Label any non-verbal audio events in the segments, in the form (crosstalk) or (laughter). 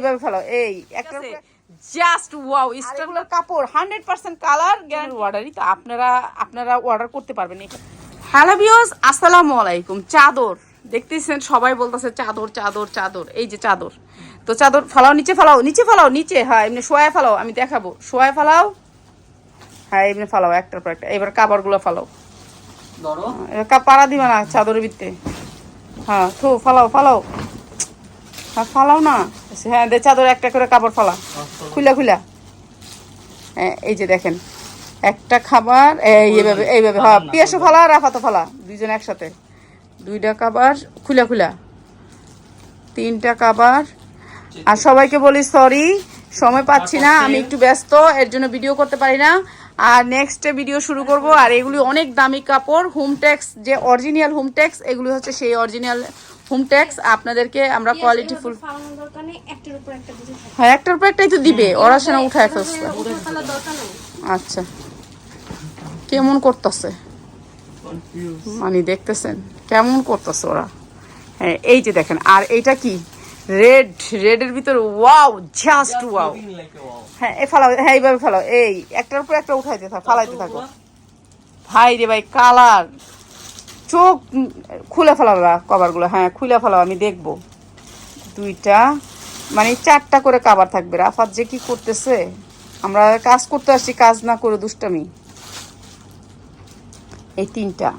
এইভাবে ফেলো। এই একটা জাস্ট ওয়াও এগুলোর কাপড় হান্ড্রেড পার্সেন্ট কালার গ্যারান্টি অর্ডারই তো আপনারা আপনারা অর্ডার করতে পারবেন হ্যালো বিয়স আসসালামু আলাইকুম। চাদর দেখতেছেন সবাই বলতেছে চাদর চাদর চাদর। এই যে চাদর। তো চাদর ফালাও নিচে ফালাও নিচে ফালাও নিচে। হ্যাঁ এমনি শোয়া ফালাও আমি দেখাবো। শোয়া ফালাও। হ্যাঁ এমনি ফালাও একটার পর একটা। এবার কাপড়গুলো ফালাও। ধরো। পাড়া দিবা না চাদরের ভিতরে। হ্যাঁ থু ফালাও ফালাও। হ্যাঁ ফালাও না। হ্যাঁ দে চাদর একটা করে কাপড় ফালা। খুলা খুলা হ্যাঁ এই যে দেখেন, একটা খাবার এইভাবে এইভাবে হ্যাঁ পিয়াসও ফালা, আর আফাতো ফালা, দুইজন একসাথে। দুইটা কাবার খুলা খুলা তিনটা কাবার আর সবাইকে বলি সরি সময় পাচ্ছি না, আমি একটু ব্যস্ত, এর জন্য ভিডিও করতে পারি না। আর নেক্সট ভিডিও শুরু করব, আর এগুলি অনেক দামি কাপড় হোম ট্যাক্স যে অরিজিনাল হোম ট্যাক্স এগুলি হচ্ছে সেই অরিজিনাল হোম ট্যাক্স আপনাদেরকে আমরা কোয়ালিটি ফুল একটার উপর হ্যাঁ একটার পর একটাই তো দিবে ওরা সেনা উঠায় ফেলছে। উপর আচ্ছা। কেমন করতেছে? মানে দেখতেছেন কেমন করতেছে ওরা? হ্যাঁ এই যে দেখেন আর এইটা কি? রেড রেডের ভিতর ওয়াও জাস্ট ওয়াও হ্যাঁ এ ফালাও হ্যাঁ এইভাবে ফালাও এই একটার উপর একটা উঠাইতে থাকো ফালাইতে থাকো। ভাই রে ভাই কালার চোখ খুলে ফেলাও কভারগুলো হ্যাঁ খুলে ফেলাও আমি দেখব। দুইটা মানে চারটা করে কাবার থাকবে। রাফাত যে কি করতেছে? আমরা কাজ করতে আসছি কাজ না করে দুষ্টামি। এই তিনটা।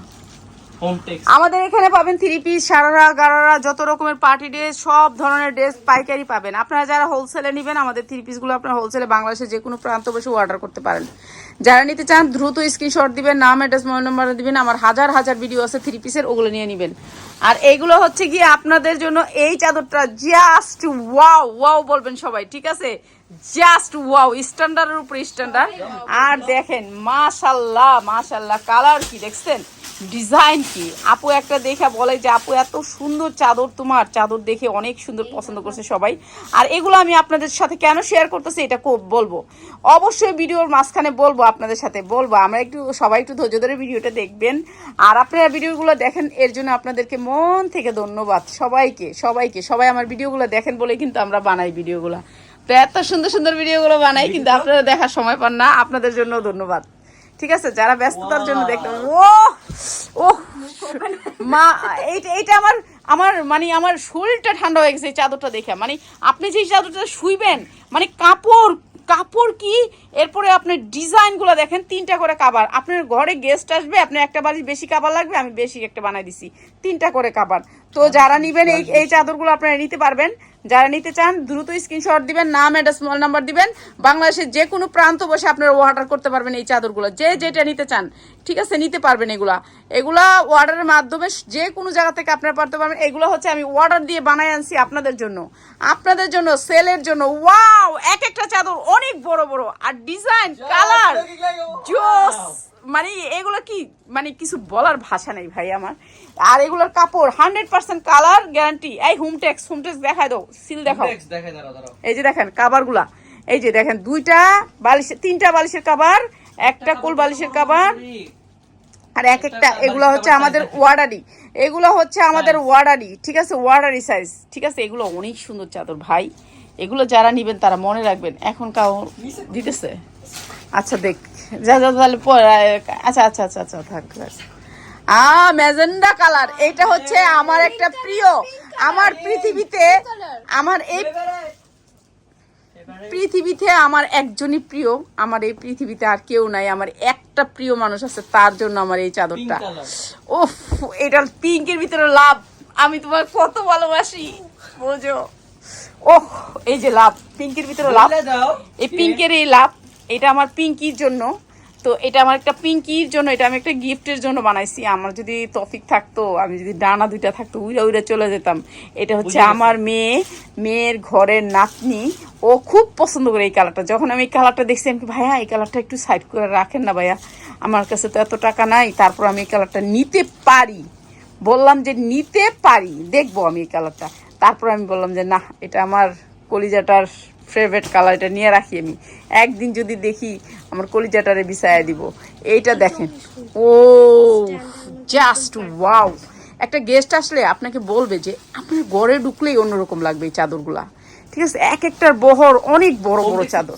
আমাদের এখানে পাবেন থ্রি পিস সারারা গারারা যত রকমের পার্টি ড্রেস সব ধরনের ড্রেস পাইকারি পাবেন। আপনারা যারা হোলসেলে নেবেন আমাদের থ্রি পিসগুলো আপনারা হোলসেলে বাংলাদেশের যে কোনো প্রান্ত বসে অর্ডার করতে পারেন। যারা নিতে চান, দ্রুত স্ক্রিনশট দিবেন, নাম অ্যাড্রেস মোবাইল নাম্বার দিবেন, আমার হাজার হাজার ভিডিও আছে থ্রি পিসের ওগুলো নিয়ে নেবেন। আর এইগুলো হচ্ছে গিয়ে আপনাদের জন্য এই চাদরটা জাস্ট ওয়াও ওয়াও বলবেন সবাই, ঠিক আছে? জাস্ট ওয়াও স্ট্যান্ডার্ডের উপর স্ট্যান্ডার্ড আর দেখেন, মাশাল্লাহ মাশাল্লাহ কালার কি দেখছেন? ডিজাইন কি? আপু একটা দেখে বলে যে আপু এত সুন্দর চাদর তোমার। চাদর দেখে অনেক সুন্দর পছন্দ করছে সবাই। আর এগুলো আমি আপনাদের সাথে কেন শেয়ার করতেছি এটা বলব। অবশ্যই ভিডিওর মাঝখানে বলব আপনাদের সাথে বলব। আমরা একটু সবাই একটু ধৈর্য ধরে ভিডিওটা দেখবেন। আর আপনারা ভিডিওগুলো দেখেন এর জন্য আপনাদেরকে মন থেকে ধন্যবাদ সবাইকে সবাইকে। সবাই আমার ভিডিওগুলো দেখেন বলেই কিন্তু আমরা বানাই ভিডিওগুলো। তো এত সুন্দর সুন্দর ভিডিওগুলো বানাই কিন্তু আপনারা দেখার সময় পান না। আপনাদের জন্য ধন্যবাদ। ঠিক আছে? যারা ব্যস্ততার জন্য দেখতে ও ও মা এইটা এইটা আমার আমার মানে আমার শরীরটা ঠান্ডা হয়ে গেছে এই চাদরটা দেখে। মানে আপনি যে চাদরটা শুইবেন মানে কাপড় কাপড় কি? এরপরে আপনার ডিজাইনগুলো দেখেন তিনটা করে কাবার। আপনার ঘরে গেস্ট আসবে আপনার একটা বাড়ি বেশি কাবার লাগবে আমি বেশি একটা বানাই দিছি। তিনটা করে কাবার। তো যারা নিবেন এই এই চাদরগুলো আপনারা নিতে পারবেন। যারা নিতে চান দ্রুত স্ক্রিনশট দিবেন নাম এটা স্মল নাম্বার দিবেন। বাংলাদেশের যে কোনো প্রান্ত বসে আপনারা অর্ডার করতে পারবেন এই চাদরগুলো। যে যেটা নিতে চান ঠিক আছে নিতে পারবেন এগুলা। এগুলা অর্ডারের মাধ্যমে যে কোনো জায়গা থেকে আপনারা পারতে পারবেন। এগুলো হচ্ছে আমি অর্ডার দিয়ে বানাই আনছি আপনাদের জন্য। আপনাদের জন্য সেলের জন্য। ওয়াও এক একটা চাদর অনেক বড় বড়। আর ডিজাইন কালার জোস মানে এগুলো কি মানে কিছু বলার ভাষা নেই ভাই আমার। আর এগুলোর কাপড় হান্ড্রেড পার্সেন্ট কালার গ্যারান্টি এই হোম ট্যাক্স হোম ট্যাক্স দেখাই দাও সিল দেখাও। এই যে দেখেন কাবারগুলা এই যে দেখেন দুইটা বালিশের তিনটা বালিশের কাবার একটা কোল বালিশের কাবার আর এক একটা এগুলো হচ্ছে আমাদের ওয়ার্ডারি এগুলো হচ্ছে আমাদের ওয়ার্ডারি ঠিক আছে? ওয়ার্ডারি সাইজ ঠিক আছে? এগুলো অনেক সুন্দর চাদর ভাই। এগুলো যারা নিবেন তারা মনে রাখবেন এখন কাউ দিতেছে। আচ্ছা দেখ। যা যা তাহলে আচ্ছা আচ্ছা আচ্ছা আচ্ছা থাক। A magenta colour. এটা হচ্ছে আমার একটা প্রিয়। আমার পৃথিবীতে আমার এই পৃথিবীতে আমার একজনই প্রিয়। আমার এই পৃথিবীতে আর কেউ নাই। আমার একটা প্রিয় মানুষ আছে তার জন্য আমার এই চাদরটা. ওফ এটা পিঙ্কের ভিতরে লাভ। আমি তোমার কত ভালোবাসি বোঝো। ওহ এই যে লাভ পিঙ্কের ভিতরে লাভ। এই পিঙ্কের এই লাভ। এটা আমার পিঙ্কির জন্য। তো এটা আমার একটা পিঙ্কির জন্য এটা আমি একটা গিফটের জন্য বানাইছি। আমার যদি তফিক থাকতো আমি যদি ডানা দুইটা থাকতো উইরা উইরা চলে যেতাম। এটা হচ্ছে আমার মেয়ে মেয়ের ঘরের নাতনি। ও খুব পছন্দ করে এই কালারটা। যখন আমি এই কালারটা দেখছি আমি কি, ভাইয়া এই কালারটা একটু সাইড করে রাখেন না ভাইয়া। আমার কাছে তো এত টাকা নাই তারপর আমি এই কালারটা নিতে পারি। বললাম যে নিতে পারি দেখব আমি এই কালারটা। তারপর আমি বললাম যে না এটা আমার কলিজাটার ফেভারিট কালার এটা নিয়ে রাখি আমি। একদিন যদি দেখি আমার কলিজাটারে বিছায়া দিব। এইটা দেখেন। ও জাস্ট ওয়াও একটা গেস্ট আসলে আপনাকে বলবে যে আপনার ঘরে ঢুকলেই অন্যরকম লাগবে এই চাদরগুলা। ঠিক আছে? এক একটার বহর অনেক বড় বড় চাদর।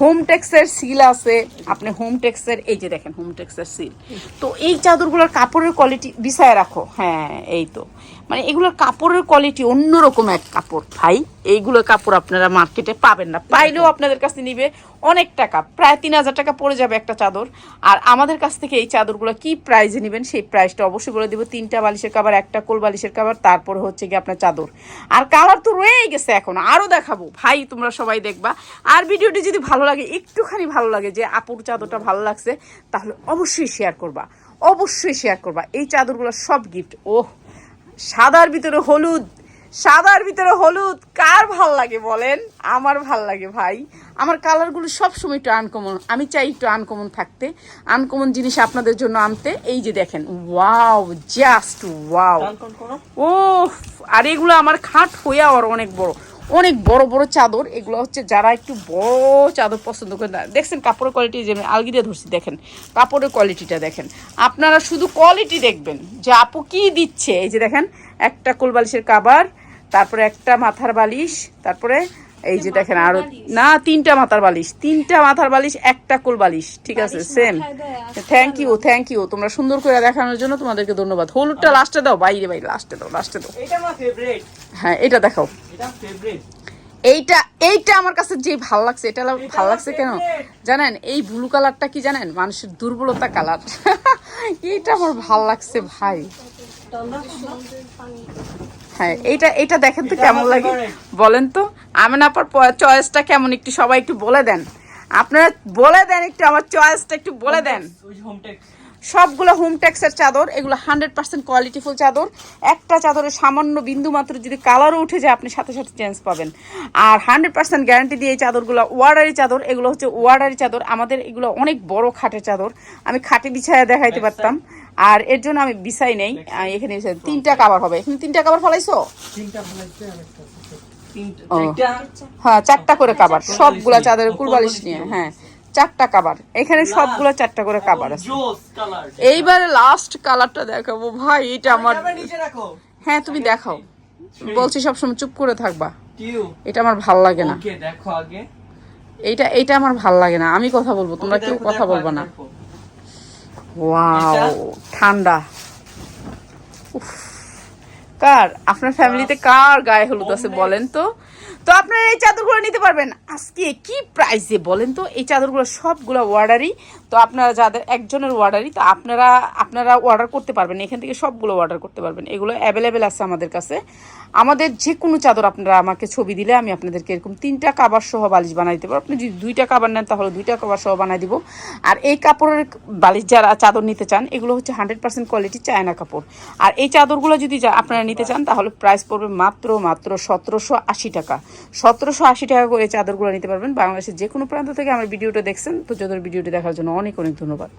হোম টেক্সের সিল আছে। আপনি হোম টেক্সের এই যে দেখেন হোম টেক্সের সিল তো এই চাদরগুলোর কাপড়ের কোয়ালিটি বিছায় রাখো। হ্যাঁ এই তো। মানে এগুলোর কাপড়ের কোয়ালিটি অন্যরকম এক কাপড়। ভাই এইগুলো কাপড় আপনারা মার্কেটে পাবেন না। পাইলেও আপনাদের কাছে নিবে অনেক টাকা। প্রায় তিন হাজার টাকা পড়ে যাবে একটা চাদর। আর আমাদের কাছ থেকে এই চাদরগুলো কি প্রাইজে নেবেন সেই প্রাইসটা অবশ্যই বলে দিব। তিনটা বালিশের কাবার একটা কোল বালিশের কাবার তারপরে হচ্ছে গিয়ে আপনার চাদর। আর কালার তো রয়েই গেছে এখন। আরও দেখাবো। ভাই, তোমরা সবাই দেখবা। আর ভিডিওটি যদি ভালো লাগে, একটুখানি ভালো লাগে যে আপুর চাদরটা ভালো লাগছে, তাহলে অবশ্যই শেয়ার করবা। অবশ্যই শেয়ার করবা। এই চাদরগুলো সব গিফট ওহ সাদার ভিতরে হলুদ সাদার ভিতরে হলুদ কার ভালো লাগে বলেন? আমার ভালো লাগে ভাই। আমার কালারগুলো সবসময় একটু আনকমন আমি চাই একটু আনকমন থাকতে। আনকমন জিনিস আপনাদের জন্য আনতে। এই যে দেখেন ওয়াও জাস্ট ওয়াও ও আর এগুলো আমার খাট হয়ে আর অনেক বড়। অনেক বড় বড় চাদর এগুলো হচ্ছে যারা একটু বড় চাদর পছন্দ করেন না- দেখছেন কাপড়ের কোয়ালিটি যে আলগিরে ধরছি দেখেন। কাপড়ের কোয়ালিটিটা দেখেন। আপনারা শুধু কোয়ালিটি দেখবেন যে আপু কি দিচ্ছে। এই যে দেখেন একটা কোল বালিশের কাবার তারপরে একটা মাথার বালিশ তারপরে এই যে দেখেন আরও না তিনটা মাথার বালিশ তিনটা মাথার বালিশ একটা কোল বালিশ। ঠিক আছে সেম দেয়, থ্যাংক ইউ থ্যাংক ইউ তোমরা সুন্দর করে দেখানোর জন্য তোমাদেরকে ধন্যবাদ। হলুদটা লাস্টে দাও বাইরে বাইরে লাস্টে দাও লাস্টে দাও। এটা আমার ফেভারিট হ্যাঁ এটা দেখাও। এটা ফেভারিট এইটা এইটা আমার কাছে যে ভালো লাগছে এটা ভালো লাগছে কেন? জানেন এই ব্লু কালারটা কি জানেন? মানুষের দুর্বলতা কালার (laughs) এইটা আমার ভালো লাগছে ভাই। হ্যাঁ এইটা এইটা দেখেন তো কেমন লাগে। বলেন তো আমেন আপার চয়েসটা কেমন একটু সবাই একটু বলে দেন। আপনারা বলে দেন একটু আমার চয়েসটা একটু বলে দেন। সবগুলো হোম টেক্সের চাদর এগুলো হান্ড্রেড পার্সেন্ট কোয়ালিটিফুল চাদর। একটা চাদরের সামান্য বিন্দু মাত্র যদি কালারও উঠে যায় আপনি সাথে সাথে চেঞ্জ পাবেন। আর হান্ড্রেড পার্সেন্ট গ্যারান্টি দিয়ে এই চাদরগুলো ওয়ার্ডারি চাদর এগুলো হচ্ছে ওয়ার্ডারি চাদর। আমাদের এগুলো অনেক বড় খাটের চাদর। আমি খাটে বিছায়া দেখাইতে পারতাম। আর এর জন্য আমি বিছাই নেই। এখানে তিনটা কাবার হবে। এখানে তিনটা কাবার ফলাইছো? হ্যাঁ চারটা করে কাবার সবগুলা চাদরের কুলবালিশ নিয়ে হ্যাঁ। চারটা কাবার এখানে সবগুলো চারটা করে কাবার আছে। এইবারে লাস্ট কালারটা দেখাবো। ভাই এটা আমার হ্যাঁ তুমি দেখাও। বলছি সবসময় চুপ করে থাকবা। এটা আমার ভালো লাগে না। দেখো আগে। এইটা এইটা আমার ভালো লাগে না। আমি কথা বলব তোমরা কেউ কথা বলব না। ওয়াও ঠান্ডা। উফ, কার? আপনার ফ্যামিলিতে কার গায়ে হলুদ আছে বলেন তো? তো আপনারা এই চাদরগুলো নিতে পারবেন। আজকে কি প্রাইসে বলেন তো? এই চাদরগুলো সবগুলো অর্ডারই তো আপনারা যাদের একজনের অর্ডারই তো আপনারা আপনারা অর্ডার করতে পারবেন। এখান থেকে সবগুলো অর্ডার করতে পারবেন। এগুলো অ্যাভেলেবেল আছে আমাদের কাছে। আমাদের যে কোনো চাদর আপনারা আমাকে ছবি দিলে আমি আপনাদেরকে এরকম তিনটা কাবার সহ বালিশ বানাই দিতে পারব আপনি যদি দুইটা কাবার নেন, তাহলে দুইটা কাবার সহ বানাই দিব। আর এই কাপড়ের বালিশ যারা চাদর নিতে চান, এগুলো হচ্ছে হান্ড্রেড পার্সেন্ট কোয়ালিটি চায়না কাপড়। আর এই চাদরগুলো যদি আপনারা নিতে চান, তাহলে প্রাইস পড়বে মাত্র মাত্র সতেরোশো আশি টাকা। সতেরোশো আশি টাকা করে চাদরগুলো নিতে পারবেন। বাংলাদেশের যে কোনো প্রান্ত থেকে আমার ভিডিওটা দেখছেন। তো যাদের ভিডিওটি দেখার জন্য অনেক অনেক ধন্যবাদ।